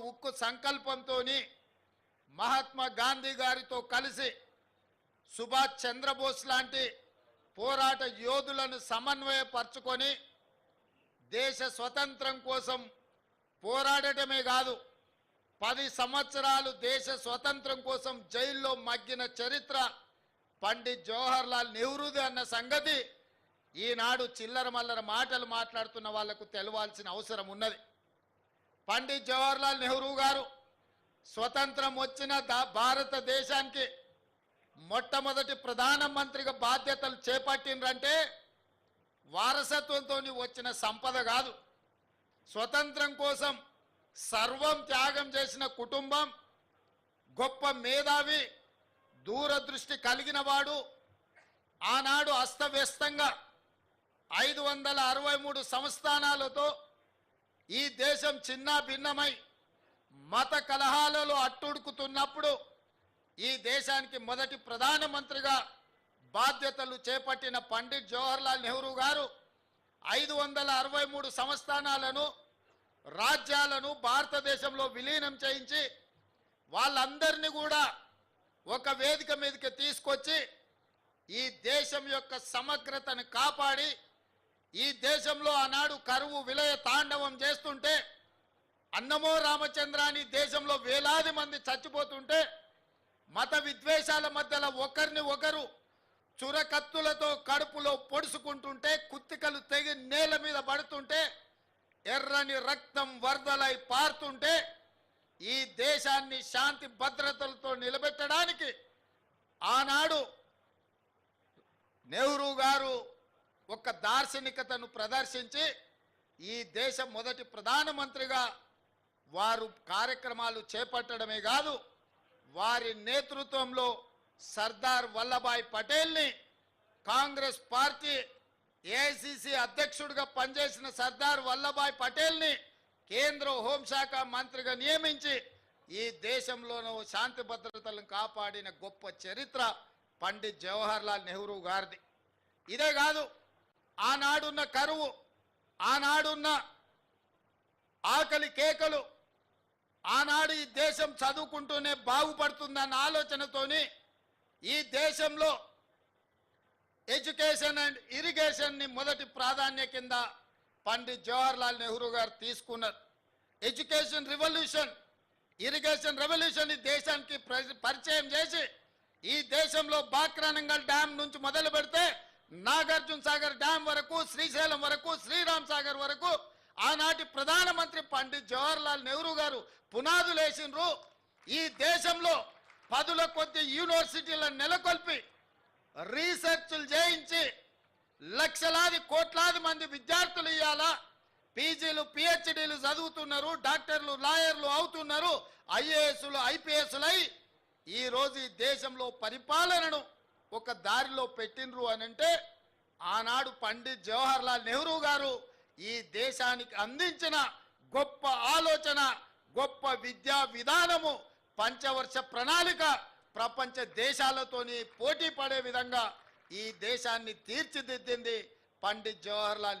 ఉక్కు సంకల్పంతో మహాత్మా గాంధీ గారితో కలిసి సుభాష్ చంద్రబోస్ లాంటి పోరాట యోధులను సమన్వయపరుచుకొని దేశ స్వతంత్రం కోసం పోరాడటమే కాదు పది సంవత్సరాలు దేశ స్వతంత్రం కోసం జైల్లో మగ్గిన చరిత్ర పండిత్ జవహర్లాల్ నెహ్రూది అన్న సంగతి ఈనాడు చిల్లర మల్లర మాటలు మాట్లాడుతున్న వాళ్ళకు తెలవాల్సిన అవసరం ఉన్నది. పండిత్ జవహర్లాల్ నెహ్రూ గారు స్వతంత్రం వచ్చిన భారతదేశానికి మొట్టమొదటి ప్రధానమంత్రిగా బాధ్యతలు చేపట్టినరంటే వారసత్వంతో వచ్చిన సంపద కాదు. స్వతంత్రం కోసం సర్వం త్యాగం చేసిన కుటుంబం గొప్ప మేధావి దూరదృష్టి కలిగిన వాడు ఆనాడు అస్తవ్యస్తంగా ఐదు వందల అరవై మూడు సంస్థానాలతో ఈ దేశం చిన్న భిన్నమై మత కలహాలలో అట్టుడుకుతున్నప్పుడు ఈ దేశానికి మొదటి ప్రధానమంత్రిగా బాధ్యతలు చేపట్టిన పండిట్ జవహర్లాల్ నెహ్రూ గారు ఐదు వందల అరవై మూడు సంస్థానాలను రాజ్యాలను భారతదేశంలో విలీనం చేయించి వాళ్ళందరినీ కూడా ఒక వేదిక మీదకి తీసుకొచ్చి ఈ దేశం యొక్క సమగ్రతను కాపాడి ఈ దేశంలో ఆనాడు కరువు విలయ తాండవం చేస్తుంటే అన్నమో రామచంద్రాని దేశంలో వేలాది మంది చచ్చిపోతుంటే మత విద్వేషాల మధ్యలో ఒకరిని ఒకరు చురకత్తులతో కడుపులో పొడుచుకుంటుంటే కుత్తికలు తెగి నేల మీద పడుతుంటే ఎర్రని రక్తం వరదలై పారుతుంటే ఈ దేశాన్ని శాంతి భద్రతలతో నిలబెట్టడానికి ఆనాడు నెహ్రూ గారు ఒక దార్శనికతను ప్రదర్శించి ఈ దేశం మొదటి ప్రధానమంత్రిగా వారు కార్యక్రమాలు చేపట్టడమే కాదు వారి నేతృత్వంలో సర్దార్ వల్లభాయ్ పటేల్ని కాంగ్రెస్ పార్టీ ఏఐసిసి అధ్యక్షుడిగా పనిచేసిన సర్దార్ వల్లభాయ్ పటేల్ని కేంద్ర హోంశాఖ మంత్రిగా నియమించి ఈ దేశంలోనూ శాంతి భద్రతలను కాపాడిన గొప్ప చరిత్ర పండిత్ జవహర్లాల్ నెహ్రూ గారిది. ఇదే కాదు ఆనాడున్న కరువు ఆనాడున్న ఆకలి కేకలు ఆనాడు ఈ దేశం చదువుకుంటూనే బాగుపడుతుందన్న ఆలోచనతోని ఈ దేశంలో ఎడ్యుకేషన్ అండ్ ఇరిగేషన్ని మొదటి ప్రాధాన్య కింద పండిత్ జవహర్లాల్ నెహ్రూ గారు తీసుకున్నారు ఎడ్యుకేషన్ రివల్యూషన్ ఇరిగేషన్ రెవల్యూషన్ ఈ దేశానికి పరిచయం చేసి ఈ దేశంలో బాక్రానంగల్ డ్యామ్ నుంచి మొదలు పెడితే నాగార్జున సాగర్ డ్యామ్ వరకు శ్రీశైలం వరకు శ్రీరామ్ సాగర్ వరకు ఆనాటి ప్రధానమంత్రి పండిత్ జవహర్లాల్ నెహ్రూ గారు పునాదులేసినరు ఈ దేశంలో పదుల కొద్ది యూనివర్సిటీలను నెలకొల్పి రీసెర్చ్లు చేయించి లక్షలాది కోట్లాది మంది విద్యార్థులు ఇవ్వాలా పీజీలు పిహెచ్డీలు చదువుతున్నారు డాక్టర్లు లాయర్లు అవుతున్నారు ఐఏఎస్లు ఐపీఎస్లై ఈరోజు ఈ దేశంలో పరిపాలనను ఒక దారిలో పెట్టినరు అని అంటే ఆనాడు పండిత్ జవహర్లాల్ నెహ్రూ గారు ఈ దేశానికి అందించిన గొప్ప ఆలోచన గొప్ప విద్యా విధానము పంచవర్ష ప్రణాళిక ప్రపంచ దేశాలతోని పోటీ పడే విధంగా ఈ దేశాన్ని తీర్చిదిద్దింది పండిత్ జవహర్లాల్ నెహ్రూ